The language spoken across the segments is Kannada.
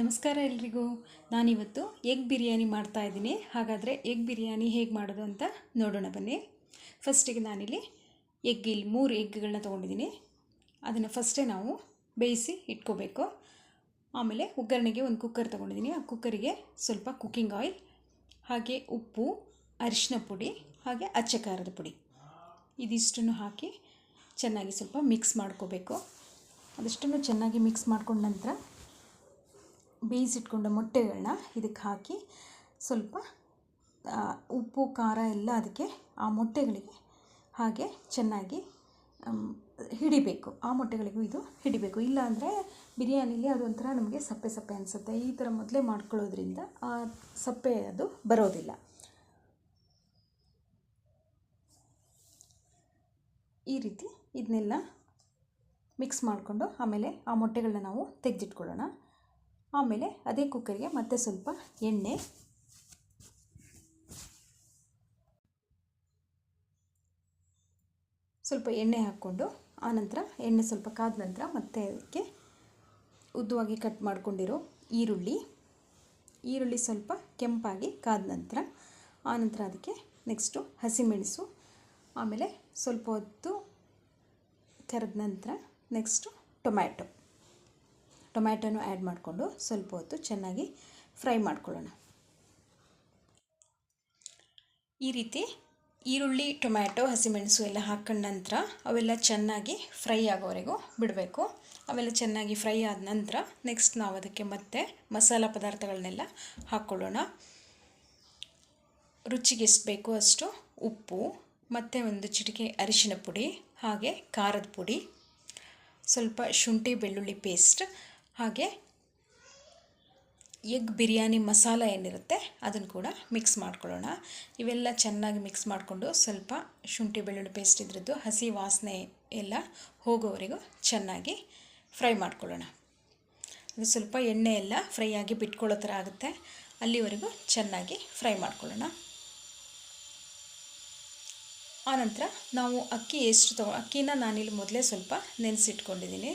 ನಮಸ್ಕಾರ ಎಲ್ರಿಗೂ. ನಾನಿವತ್ತು ಎಗ್ ಬಿರಿಯಾನಿ ಮಾಡ್ತಾ ಇದ್ದೀನಿ. ಹಾಗಾದರೆ ಎಗ್ ಬಿರಿಯಾನಿ ಹೇಗೆ ಮಾಡೋದು ಅಂತ ನೋಡೋಣ ಬನ್ನಿ. ಫಸ್ಟಿಗೆ ನಾನಿಲ್ಲಿ ಎಗ್ ಇಲ್ಲಿ ಮೂರು ಎಗ್ಗಳನ್ನ ತೊಗೊಂಡಿದ್ದೀನಿ. ಅದನ್ನು ಫಸ್ಟೇ ನಾವು ಬೇಯಿಸಿ ಇಟ್ಕೋಬೇಕು. ಆಮೇಲೆ ಒಗ್ಗರಣೆಗೆ ಒಂದು ಕುಕ್ಕರ್ ತೊಗೊಂಡಿದ್ದೀನಿ. ಆ ಕುಕ್ಕರಿಗೆ ಸ್ವಲ್ಪ ಕುಕ್ಕಿಂಗ್ ಆಯಿಲ್, ಹಾಗೆ ಉಪ್ಪು ಅರಿಶಿನ ಪುಡಿ, ಹಾಗೆ ಅಚ್ಚ ಖಾರದ ಪುಡಿ. ಇದಿಷ್ಟನ್ನು ಹಾಕಿ ಚೆನ್ನಾಗಿ ಸ್ವಲ್ಪ ಮಿಕ್ಸ್ ಮಾಡ್ಕೋಬೇಕು. ಅದಷ್ಟನ್ನು ಚೆನ್ನಾಗಿ ಮಿಕ್ಸ್ ಮಾಡ್ಕೊಂಡ ನಂತರ ಬೇಯಿಸಿಟ್ಕೊಂಡ ಮೊಟ್ಟೆಗಳನ್ನ ಇದಕ್ಕೆ ಹಾಕಿ ಸ್ವಲ್ಪ ಉಪ್ಪು, ಖಾರ ಎಲ್ಲ ಅದಕ್ಕೆ ಆ ಮೊಟ್ಟೆಗಳಿಗೆ ಹಾಗೆ ಚೆನ್ನಾಗಿ ಹಿಡಿಬೇಕು. ಆ ಮೊಟ್ಟೆಗಳಿಗೂ ಇದು ಹಿಡಿಬೇಕು. ಇಲ್ಲ ಅಂದರೆ ಬಿರಿಯಾನಿಲಿ ಅದೊಂಥರ ನಮಗೆ ಸಪ್ಪೆ ಸಪ್ಪೆ ಅನಿಸುತ್ತೆ. ಈ ಥರ ಮೊದಲೇ ಮಾಡ್ಕೊಳ್ಳೋದ್ರಿಂದ ಆ ಸಪ್ಪೆ ಅದು ಬರೋದಿಲ್ಲ. ಈ ರೀತಿ ಇದನ್ನೆಲ್ಲ ಮಿಕ್ಸ್ ಮಾಡಿಕೊಂಡು ಆಮೇಲೆ ಆ ಮೊಟ್ಟೆಗಳನ್ನ ನಾವು ತೆಗೆದಿಟ್ಕೊಳ್ಳೋಣ. ಆಮೇಲೆ ಅದೇ ಕುಕ್ಕರ್ಗೆ ಮತ್ತೆ ಸ್ವಲ್ಪ ಎಣ್ಣೆ. ಸ್ವಲ್ಪ ಎಣ್ಣೆ ಹಾಕ್ಕೊಂಡು ಆನಂತರ ಎಣ್ಣೆ ಸ್ವಲ್ಪ ಕಾದ ನಂತರ ಮತ್ತೆ ಅದಕ್ಕೆ ಉದ್ದವಾಗಿ ಕಟ್ ಮಾಡ್ಕೊಂಡಿರೋ ಈರುಳ್ಳಿ. ಈರುಳ್ಳಿ ಸ್ವಲ್ಪ ಕೆಂಪಾಗಿ ಕಾದ ನಂತರ ಆನಂತರ ಅದಕ್ಕೆ ನೆಕ್ಸ್ಟು ಹಸಿಮೆಣಸು. ಆಮೇಲೆ ಸ್ವಲ್ಪ ಹೊತ್ತು ಕರೆದ ನಂತರ ನೆಕ್ಸ್ಟು ಟೊಮ್ಯಾಟೊ. ಟೊಮ್ಯಾಟೊನು ಆ್ಯಡ್ ಮಾಡಿಕೊಂಡು ಸ್ವಲ್ಪ ಹೊತ್ತು ಚೆನ್ನಾಗಿ ಫ್ರೈ ಮಾಡ್ಕೊಳ್ಳೋಣ. ಈ ರೀತಿ ಈರುಳ್ಳಿ, ಟೊಮ್ಯಾಟೊ, ಹಸಿಮೆಣಸು ಎಲ್ಲ ಹಾಕೊಂಡ ನಂತರ ಅವೆಲ್ಲ ಚೆನ್ನಾಗಿ ಫ್ರೈ ಆಗೋವರೆಗೂ ಬಿಡಬೇಕು. ಅವೆಲ್ಲ ಚೆನ್ನಾಗಿ ಫ್ರೈ ಆದ ನಂತರ ನೆಕ್ಸ್ಟ್ ನಾವು ಅದಕ್ಕೆ ಮತ್ತೆ ಮಸಾಲ ಪದಾರ್ಥಗಳನ್ನೆಲ್ಲ ಹಾಕ್ಕೊಳ್ಳೋಣ ರುಚಿಗೆ ಎಷ್ಟು ಬೇಕೋ ಅಷ್ಟು ಉಪ್ಪು, ಮತ್ತು ಒಂದು ಚಿಟಿಕೆ ಅರಿಶಿನ ಪುಡಿ, ಹಾಗೆ ಖಾರದ ಪುಡಿ, ಸ್ವಲ್ಪ ಶುಂಠಿ ಬೆಳ್ಳುಳ್ಳಿ ಪೇಸ್ಟ್ ಹಾಗೆ ಎಗ್ ಬಿರಿಯಾನಿ ಮಸಾಲ ಏನಿರುತ್ತೆ ಅದನ್ನು ಕೂಡ ಮಿಕ್ಸ್ ಮಾಡ್ಕೊಳ್ಳೋಣ. ಇವೆಲ್ಲ ಚೆನ್ನಾಗಿ ಮಿಕ್ಸ್ ಮಾಡಿಕೊಂಡು ಸ್ವಲ್ಪ ಶುಂಠಿ ಬೆಳ್ಳುಳ್ಳಿ ಪೇಸ್ಟ್ ಇದ್ರದ್ದು, ಹಸಿ ವಾಸನೆ ಎಲ್ಲ ಹೋಗೋವರೆಗೂ ಚೆನ್ನಾಗಿ ಫ್ರೈ ಮಾಡ್ಕೊಳ್ಳೋಣ. ಅದು ಸ್ವಲ್ಪ ಎಣ್ಣೆ ಎಲ್ಲ ಫ್ರೈ ಆಗಿ ಬಿಟ್ಕೊಳ್ಳೋ ಥರ ಆಗುತ್ತೆ. ಅಲ್ಲಿವರೆಗೂ ಚೆನ್ನಾಗಿ ಫ್ರೈ ಮಾಡ್ಕೊಳ್ಳೋಣ. ಆನಂತರ ನಾವು ಅಕ್ಕಿ ಎಷ್ಟು ತಗೋ, ಅಕ್ಕಿನ ನಾನಿಲ್ಲಿ ಮೊದಲೇ ಸ್ವಲ್ಪ ನೆನೆಸಿಟ್ಕೊಂಡಿದ್ದೀನಿ.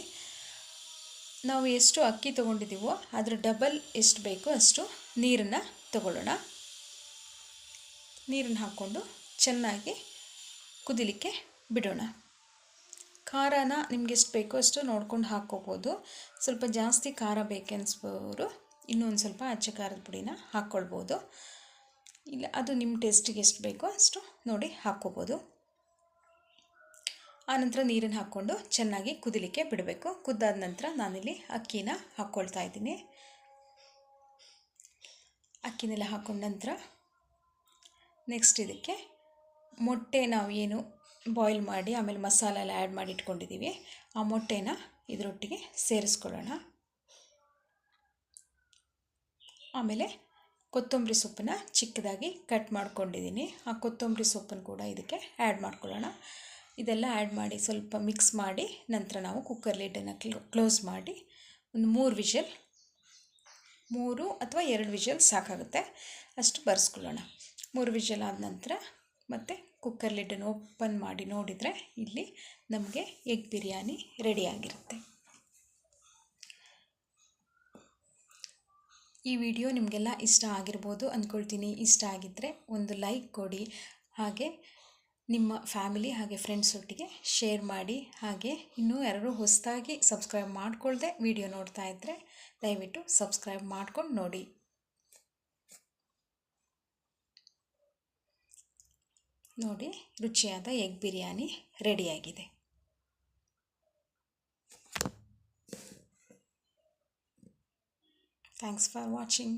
ನಾವು ಎಷ್ಟು ಅಕ್ಕಿ ತೊಗೊಂಡಿದ್ದೀವೋ ಅದರ ಡಬಲ್ ಎಷ್ಟು ಬೇಕೋ ಅಷ್ಟು ನೀರನ್ನು ತಗೊಳ್ಳೋಣ. ನೀರನ್ನು ಹಾಕ್ಕೊಂಡು ಚೆನ್ನಾಗಿ ಕುದಿಲಿಕ್ಕೆ ಬಿಡೋಣ. ಖಾರನ ನಿಮ್ಗೆ ಎಷ್ಟು ಬೇಕೋ ಅಷ್ಟು ನೋಡ್ಕೊಂಡು ಹಾಕ್ಕೋಬೋದು. ಸ್ವಲ್ಪ ಜಾಸ್ತಿ ಖಾರ ಬೇಕೆನ್ಸ್ಬೋರು ಇನ್ನೂ ಒಂದು ಸ್ವಲ್ಪ ಅಚ್ಚೆ ಖಾರದ ಪುಡಿನ ಹಾಕ್ಕೊಳ್ಬೋದು. ಇಲ್ಲ, ಅದು ನಿಮ್ಮ ಟೇಸ್ಟಿಗೆ ಎಷ್ಟು ಬೇಕೋ ಅಷ್ಟು ನೋಡಿ ಹಾಕ್ಕೋಬೋದು. ಆನಂತರ ನೀರನ್ನು ಹಾಕ್ಕೊಂಡು ಚೆನ್ನಾಗಿ ಕುದಿಲಿಕ್ಕೆ ಬಿಡಬೇಕು. ಕುದ್ದಾದ ನಂತರ ನಾನಿಲ್ಲಿ ಅಕ್ಕಿನ ಹಾಕ್ಕೊಳ್ತಾ ಇದ್ದೀನಿ. ಅಕ್ಕಿನೆಲ್ಲ ಹಾಕ್ಕೊಂಡ ನಂತರ ನೆಕ್ಸ್ಟ್ ಇದಕ್ಕೆ ಮೊಟ್ಟೆ ನಾವು ಏನು ಬಾಯ್ಲ್ ಮಾಡಿ, ಆಮೇಲೆ ಮಸಾಲ ಎಲ್ಲ ಆ್ಯಡ್ ಮಾಡಿ ಇಟ್ಕೊಂಡಿದ್ದೀವಿ. ಆ ಮೊಟ್ಟೆನ ಇದರೊಟ್ಟಿಗೆ ಸೇರಿಸ್ಕೊಳ್ಳೋಣ. ಆಮೇಲೆ ಕೊತ್ತಂಬರಿ ಸೊಪ್ಪನ್ನ ಚಿಕ್ಕದಾಗಿ ಕಟ್ ಮಾಡ್ಕೊಂಡಿದ್ದೀನಿ. ಆ ಕೊತ್ತಂಬರಿ ಸೊಪ್ಪನ್ನು ಕೂಡ ಇದಕ್ಕೆ ಆ್ಯಡ್ ಮಾಡ್ಕೊಳ್ಳೋಣ. ಇದೆಲ್ಲ ಆ್ಯಡ್ ಮಾಡಿ ಸ್ವಲ್ಪ ಮಿಕ್ಸ್ ಮಾಡಿ ನಂತರ ನಾವು ಕುಕ್ಕರ್ ಲಿಡ್ಡನ್ನು ಕ್ಲೋಸ್ ಮಾಡಿ ಒಂದು ಮೂರು ವಿಷಲ್, ಮೂರು ಅಥವಾ ಎರಡು ವಿಷಲ್ ಸಾಕಾಗುತ್ತೆ. ಅಷ್ಟು ಬರ್ಸ್ಕೊಳ್ಳೋಣ. ಮೂರು ವಿಷಲ್ ಆದ ನಂತರ ಮತ್ತು ಕುಕ್ಕರ್ ಲಿಡ್ಡನ್ನು ಓಪನ್ ಮಾಡಿ ನೋಡಿದರೆ ಇಲ್ಲಿ ನಮಗೆ ಎಗ್ ಬಿರಿಯಾನಿ ರೆಡಿಯಾಗಿರುತ್ತೆ ಈ ವಿಡಿಯೋ ನಿಮಗೆಲ್ಲ ಇಷ್ಟ ಆಗಿರ್ಬೋದು ಅಂದ್ಕೊಳ್ತೀನಿ ಇಷ್ಟ ಆಗಿದ್ದರೆ ಒಂದು ಲೈಕ್ ಕೊಡಿ. ಹಾಗೆ ನಿಮ್ಮ ಫ್ಯಾಮಿಲಿ ಹಾಗೆ ಫ್ರೆಂಡ್ಸ್ ಒಟ್ಟಿಗೆ ಶೇರ್ ಮಾಡಿ, ಹಾಗೆ ಇನ್ನೂ ಯಾರು ಹೊಸದಾಗಿ ಸಬ್ಸ್ಕ್ರೈಬ್ ಮಾಡಿಕೊಳ್ಳದೆ ವಿಡಿಯೋ ನೋಡ್ತಾ ಇದ್ದರೆ ದಯವಿಟ್ಟು ಸಬ್ಸ್ಕ್ರೈಬ್ ಮಾಡ್ಕೊಂಡು ನೋಡಿ. ನೋಡಿ, ರುಚಿಯಾದ ಎಗ್ ಬಿರಿಯಾನಿ ರೆಡಿಯಾಗಿದೆ. Thanks for watching